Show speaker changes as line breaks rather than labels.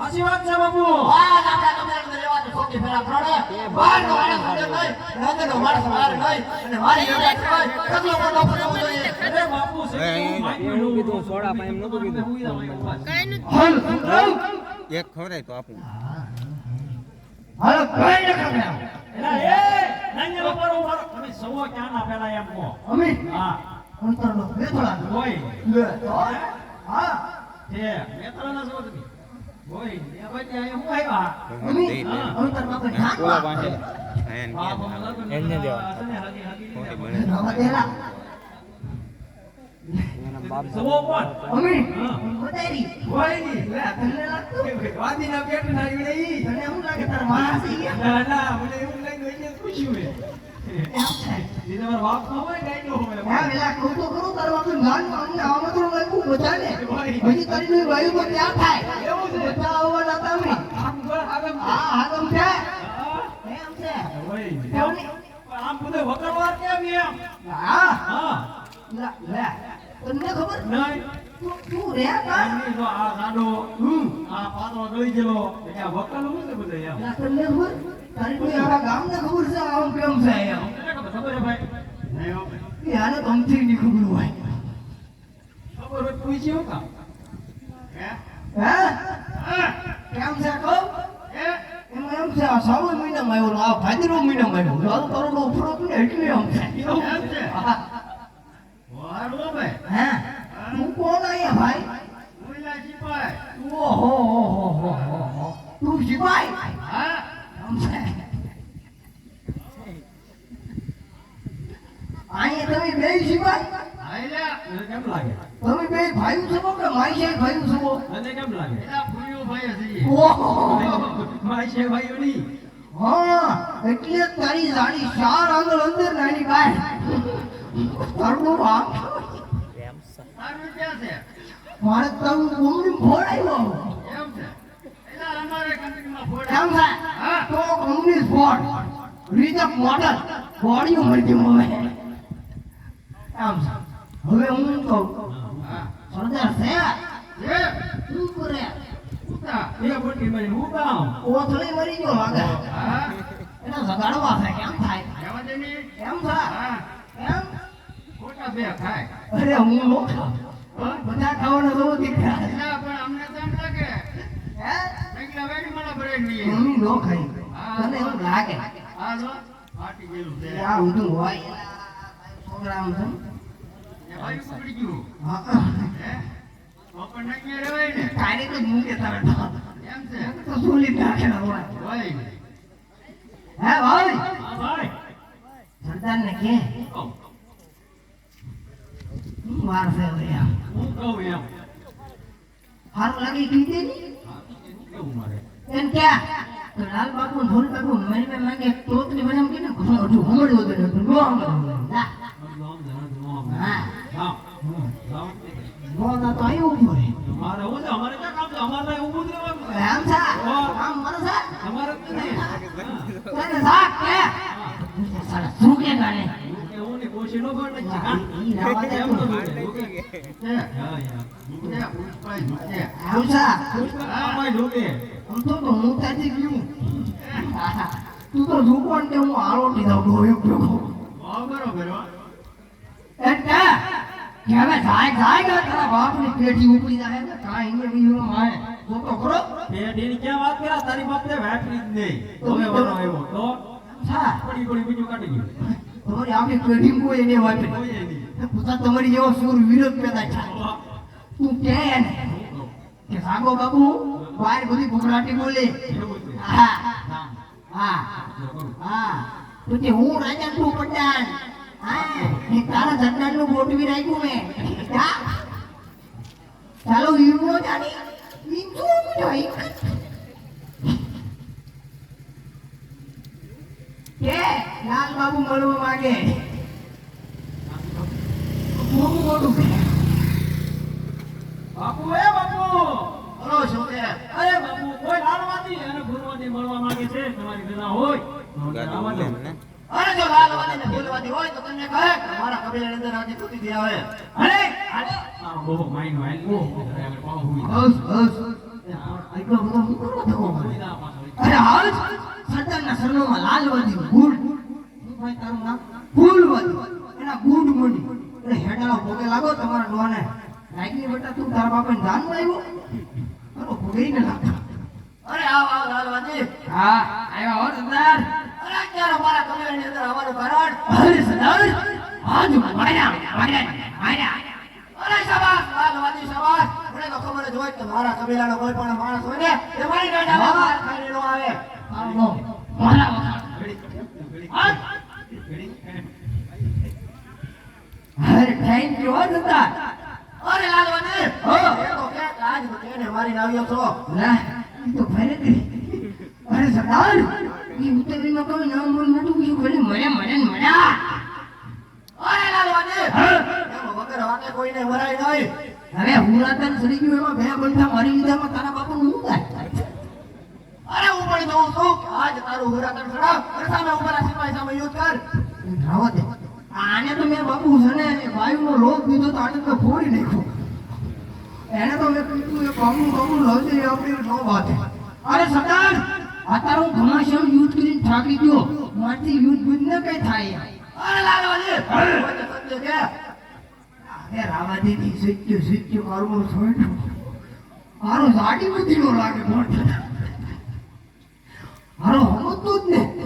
સાચી વાત છે
બાપુ.
હા આપડા નો
એમ.
નથી મેથળા
હોય
લે હા.
તે
મેથળા ના સૌ
ખોટી
ને.
તને શું લાગે તારા માણસ
ના, ના, મને એવું લાગ્યું પૂછ્યું.
એમ છે.
એ તમારા બાપ ના હોય, ગાયનો હોય.
હા, વેલા કહું તો ખરું, તારા બાપનું ગાન અમને આમંત્રણ આપ્યું, બધાને. હજી તારી કોઈ વાયુ તો ત્યાં થાય.
એવું છે?
બધા આવવાના હતા અમે. હા, હા, છે. એમ છે.
આમ બધે વકરવાર કેમ એમ?
હા,
હા.
લે. તને ખબર?
નહીં.
તું- રે કાં?
જો આ સાડો,
હમ.
આ પાતળો ગળી ગયેલો, એટલે આ વકલ શું છે બધે એમ?
લા, ખબર? તારી કોઈ આખા ગામને ખબર છે આમ કેમ છે એમ?
ખબર ખબર છે ભાઈ? નહીં હો ભાઈ.
એ આને ગમતી નહીં ખબર હોય.
ખબર હોય પૂછ્યું કામ? હે?
હે? કેમ છે કહું? એમાં એમ છે આ શ્રાવણ મહિનામાં આવ્યો આ ભાદરવો મહિનામાં આવ્યો લાલ કરોડો ઉપરો ને એટલે એમ છે
એમ છે?
હા.
ભાઈ.
હે તું કોણ અહીંયા ભાઈ
ઓલા સિપાઈ.
ઓહો હો હો હો હો હો તું સિપાઈ
હા?
એમ તમે
કેમ લાગે?
બે ભાઈ છો કે માઈ છે ભાઈ છો
તને કેમ લાગે?
એલા ફૂલ્યો ભાઈ છીએ.
ઓહો
ભાઈ છે ભાઈઓ નહીં.
હા એટલે જ તારી જાણી ચાર આંગળ અંદર નાની બહાર તારું વાંક
તારું ક્યાં છે?
મારે તારું કોમડી ફોડાવ્યો
એમ છે. એલા અમારે કંપનીમાં ફોડા.
કેમ છે
હા.
તો કોમડી સ્પોટ રીઝક મોડલ બોડીઓ મળતી મને હવે હું કહું સરદાર છે? શું કરે
ઉતા.
એ બોટી મારી હું કામ?
ઓથળી મરી ગયો લાગે. એના સગાડવા થાય કેમ થાય
દે ને.
કેમ
થાય.
એમ
ખોટા બે ખાય.
અરે હું નો બધા ખાવાના તો દીકરા
એલા પણ અમને તો એમ લાગે.
હે
એકલા વેડી મને ભરાઈ નહીં.
મમ્મી નો ખાઈ તને એમ લાગે
હા લો. ફાટી ગયેલું છે.
આ ઊંધું હોય છોકરા આમ લાલ બાપુ ભોલ બાપુ મને માંગે તો મને કે ઘણું અઢું હમણ્યું હતું ને અઢું નો હમણ્યું લા
આમ આમ ધરા ધરા આમ.
હા
આમ. હમ. આમ.
નો ના તો આવ્યું ઊભો રે
અમારે હું છે? અમારે ક્યાં કામ છે? અમારે તો ઊભું જ રહેવાનું છે.
આમ થા આમ મને થા
અમારે જ નથી. હા.
તને થા કે સાલા શું કે ગાને
કે ની કોશી નો ગણ નથી, હા?
ઈ રાવા
એમ
તો
જોજે, જોજે. હા, યાર.
છે. પુષ્પાઈ છે.
આમ થા
હા, ભાઈ, જોજે.
તો તો હું ત્યાંથી ગયું તું તો દુકાન કે હું આરોટી દઉં ડોયો ભેગો
બરોબર
એટલે હવે જાય જાય કે તારા બાપની પેટી ઉપડી જાય ને કાંઈ અહીંયા બીજું મારે તો તો ખરો
પેઢીની ક્યાં વાત કર્યા? તારી બાપને વાપરી જ નહીં. હવે વારો આવ્યો. તો
હા
પડી પડી બીજું કાઢી ગયું.
તમારી આમે પેઢી કોઈ એને વાપરી પોતા તમારી જેવો સુર વિરોધ પેદા થાય તું કે એને? કે સાગો બાબુ બહાર બધી ગુમરાટી બોલે. હા
હા.
હા.
પછી
હા રાજા તું પટાણ હા, એ તારા જન્નાનનું ગોઠવી રાખ્યું મેં. ચાલો ચાલો નો જાણી ઈનો જોઈ કે લાલ બાબુ મળવા માંગે. મોટું મોટું
બાપુ એ બાપુ!
બોલો છે?
અરે બાપુ કોઈ લાલવાથી અને ગુરુવાથી મળવા માંગે છે? તમારી રજા હોય.
ગાડી
આવવા
બોલે
દો.
એમને.
અરે જો લાલવાદી ને ભૂલવાદી હોય તો તમને કહે મારા કબીલાની અંદર આજે તૂટી આવે
અરે બહુ માઈનો.
બસ બસ. સરદારના લાલ લાલવાદી ગુડ ભાઈ તારું નામ? ફૂલવાદી એના ગુડ મોડી એટલે હેડાળો ભોગે લાગો તમારા ડોને લાગી બેટા તું તારા બાપાને જાનમાં આવ્યો અરે ભોગીને લાગતા
અરે આવ આવ લાલવાજી
હા આવ્યા હો સરદાર.
અરે અત્યારે અમારા કમળની અંદર અમારો કારણ
અરે સરદાર આજ માર્યા માર્યા માર્યા.
અરે શાબાશ લાલવાજી શાબાશ. મને તો ખબર જ હોય કે મારા કબીલાનો કોઈ પણ માણસ હોય ને એ મારી ગાંઠામાં માર ખાઈને નો આવે
તારો નો મારા વખાણ હા અરે થેન્ક યુ હો સરદાર
અરે લાલવાજી
હો.
તો કે આજ છો
તો. અરે સરદાર ઈ ઉત્તરીમાં કોઈ નામ બોલ નતું કીધું ખાલી મળ્યા મળ્યા મળ્યા
અરે લાલવાજી વગર વાતે કોઈને મરાય નહીં.
હવે હુરાતન સડી ગયું એમાં બે બંધા મારી લીધામાં તારા બાપાનું શું થાય?
અરે હું પણ જોઉં છું આજ તારું હુરાતન અને સામે ઉભેલા સિપાહી સામે યુદ્ધ કર.
આને તો મેં બાપુ છે ને વાયુનો લોક દીધો તો આને ફોડી નાખ્યો. એને તો મેં કીધું, એ બાબુ બાબુ લવજે આપણી નો વાત અરે સતાન અત્યારે હું ઘમાશ્યામ યુદ્ધ કરીને થાકી ગયો. મારથી યુદ્ધ બુદ્ધ ને કઈ થાય
અરે લાલવાજી કે
અરે દીદી સત્ય સત્ય કરવું છોડ્યું મારો સાડી બુદ્ધિ નો લાગે મોટ મારો હમતું જ ને.